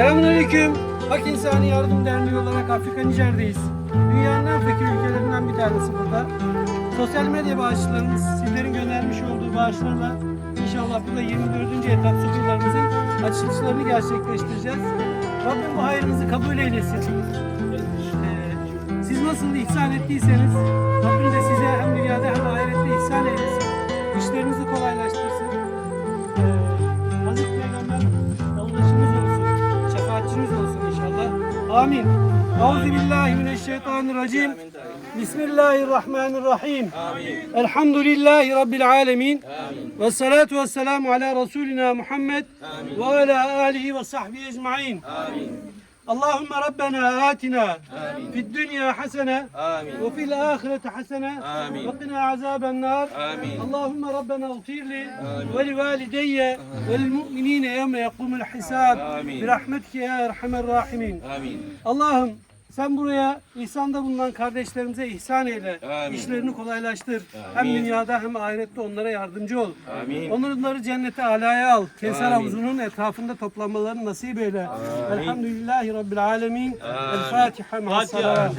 Selamünaleyküm. Hak İnsani Yardım Derneği olarak Afrika Nijer'deyiz. Dünyanın en fakir ülkelerinden bir tanesi burada. Sosyal medya bağışçılarımız sizlerin göndermiş olduğu bağışlarla inşallah burada 24. etap sıfırlarımızın açılışlarını gerçekleştireceğiz. Rabbim bu hayrınızı kabul eylesin. Ee, siz nasıl ihsan ettiyseniz Rabbim de size hem dünyada hem ahirette ihsan eylesin. İşlerinizi kolaylaştırsın. Amin. Euzubillahimineşşeytanirracim. Bismillahirrahmanirrahim. Elhamdülillahi Rabbil alemin. Ve salatu ve selamu ala Resulina Muhammed ve ala alihi ve sahbihi ecma'in. اللهم ربنا آتنا في الدنيا حسنة وفي الآخرة حسنة وقنا عذاب النار اللهم ربنا اغفر لي ولوالدي وللمؤمنين يوم يقوم الحساب برحمتك يا أرحم الراحمين Allah'ım sen buraya ihsanda bulunan kardeşlerimize ihsan eyle. İşlerini kolaylaştır. Hem dünyada hem ahirette onlara yardımcı ol. Onları cennete alaya al. Kevser havuzunun etrafında toplanmalarını nasip eyle. Elhamdülillahi Rabbil alemin. El Fatiha. Fatiha.